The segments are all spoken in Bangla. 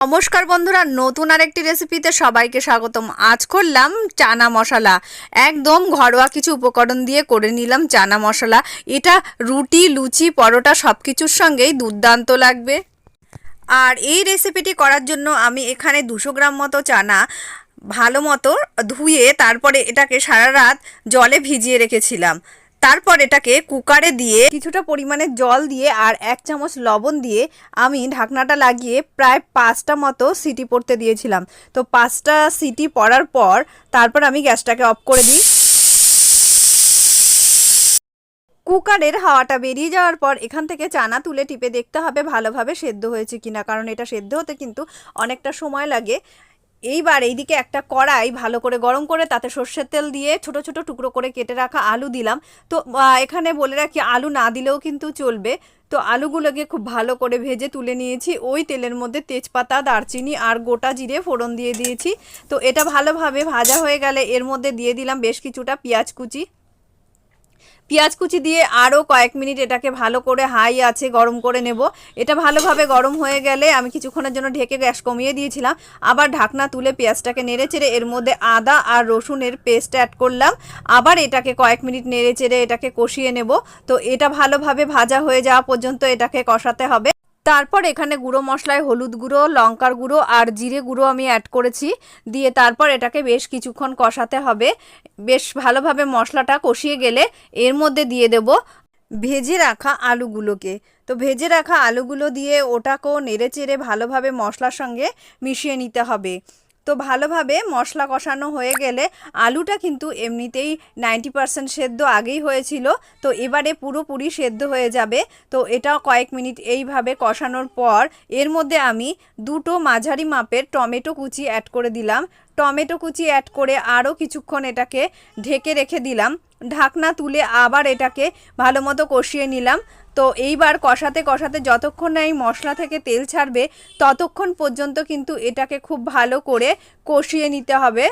নমস্কার বন্ধুরা, নতুন আরেকটি রেসিপিতে সবাইকে স্বাগতম। আজ করলাম চানা মশলা। একদম ঘরোয়া কিছু উপকরণ দিয়ে করে নিলাম চানা মশলা। এটা রুটি, লুচি, পরোটা সব কিছুর সঙ্গেই দুর্দান্ত লাগবে। আর এই রেসিপিটি করার জন্য আমি এখানে দুশো গ্রাম মতো চানা ভালো মতো ধুয়ে তারপরে এটাকে সারা রাত জলে ভিজিয়ে রেখেছিলাম। তারপর এটাকে কুকারে দিয়ে কিছুটা পরিমাণে জল দিয়ে আর এক চামচ লবণ দিয়ে আমি ঢাকনাটা লাগিয়ে প্রায় পাঁচটা মতো সিটি পড়তে দিয়েছিলাম। তো পাঁচটা সিটি পড়ার পর তারপর আমি গ্যাসটাকে অফ করে দিই। কুকারের হাওয়াটা বেরিয়ে যাওয়ার পর এখান থেকে চানা তুলে টিপে দেখতে হবে ভালোভাবে সেদ্ধ হয়েছে কিনা, কারণ এটা সেদ্ধ হতে কিন্তু অনেকটা সময় লাগে। এইবার এইদিকে একটা কড়াই ভালো করে গরম করে তাতে সর্ষের তেল দিয়ে ছোট ছোট টুকরো করে কেটে রাখা আলু দিলাম। তো এখানে বলে রাখি আলু না দিলেও কিন্তু চলবে। তো, আলুগুলোকে খুব ভালো করে ভেজে তুলে নিয়েছি। ওই তেলের মধ্যে তেজপাতা, দারচিনি আর গোটা জিরে ফোড়ন দিয়ে দিয়েছি। তো, এটা ভালোভাবে ভাজা হয়ে গেলে এর মধ্যে দিয়ে দিলাম বেশ কিছুটা পেঁয়াজ কুচি। পেঁয়াজ কুচি দিয়ে আরও কয়েক মিনিট এটাকে ভালো করে হাই আছে, গরম করে নেব। এটা ভালোভাবে গরম হয়ে গেলে আমি কিছুক্ষণের জন্য ঢেকে গ্যাস কমিয়ে দিয়েছিলাম। আবার ঢাকনা তুলে পেঁয়াজটাকে নেড়ে চেড়ে এর মধ্যে আদা আর রসুনের পেস্ট অ্যাড করলাম। আবার এটাকে কয়েক মিনিট নেড়ে চেড়ে এটাকে কষিয়ে নেব। তো এটা ভালোভাবে ভাজা হয়ে যাওয়া পর্যন্ত এটাকে কষাতে হবে। তারপর এখানে গুঁড়ো মশলায় হলুদ গুঁড়ো, লঙ্কার গুঁড়ো আর জিরে গুঁড়ো আমি অ্যাড করেছি। দিয়ে তারপর এটাকে বেশ কিছুক্ষণ কষাতে হবে। বেশ ভালোভাবে মশলাটা কষিয়ে গেলে এর মধ্যে দিয়ে দেব ভেজে রাখা আলুগুলোকে। তো ভেজে রাখা আলুগুলো দিয়ে ওটাকেও নেড়ে চেড়ে ভালোভাবে মশলার সঙ্গে মিশিয়ে নিতে হবে। তো ভালোভাবে মশলা কষানো হয়ে গেলে আলুটা কিন্তু এমনিতেই নাইনটি পারসেন্ট সেদ্ধ আগেই হয়েছিল। তো এবারে পুরোপুরি সেদ্ধ হয়ে যাবে। তো এটা কয়েক মিনিট এইভাবে কষানোর পর এর মধ্যে আমি দুটো মাঝারি মাপের টমেটো কুচি অ্যাড করে দিলাম। টমেটো কুচি অ্যাড করে আরও কিছুক্ষণ এটাকে ঢেকে রেখে দিলাম। ঢাকনা তুলে আবার এটাকে ভালো মতো কষিয়ে নিলাম। তো এইবার কষাতে কষাতে যতক্ষণ না এই মশলা থেকে তেল ছাড়বে, ততক্ষণ পর্যন্ত কিন্তু এটাকে খুব ভালো করে কষিয়ে নিতে হবে।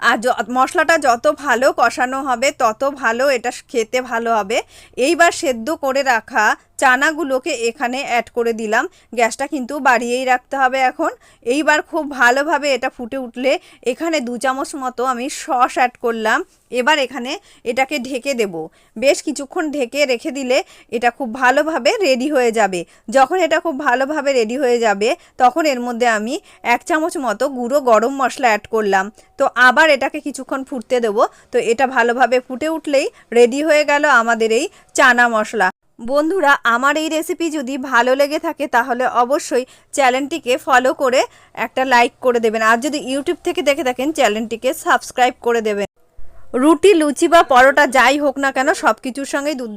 আর মশলাটা যত ভালো কষানো হবে, তত ভালো এটা খেতে ভালো হবে। এইবার সেদ্ধ করে রাখা চানাগুলোকে এখানে অ্যাড করে দিলাম। গ্যাসটা কিন্তু বাড়িয়েই রাখতে হবে এখন। এইবার খুব ভালোভাবে এটা ফুটে উঠলে এখানে দু চামচ মতো আমি সস অ্যাড করলাম। এবার এখানে এটাকে ঢেকে দেব। বেশ কিছুক্ষণ ঢেকে রেখে দিলে এটা খুব ভালোভাবে রেডি হয়ে যাবে। যখন এটা খুব ভালোভাবে রেডি হয়ে যাবে, তখন এর মধ্যে আমি এক চামচ মতো গুঁড়ো গরম মশলা অ্যাড করলাম। তো আবার এটাকে কিছুক্ষণ ফুটতে দেবো। তো এটা ভালোভাবে ফুটে উঠলেই রেডি হয়ে গেল আমাদের এই চানা মশলা। বন্ধুরা, আমার এই রেসিপি যদি ভালো লেগে থাকে, তাহলে অবশ্যই চ্যানেলটিকে ফলো করে একটা লাইক করে দেবেন। আর যদি ইউটিউব থেকে দেখে থাকেন, চ্যানেলটিকে সাবস্ক্রাইব করে দেবেন। রুটি, লুচি বা পরোটা যাই হোক না কেন সব কিছুর সঙ্গেই দুর্দান্ত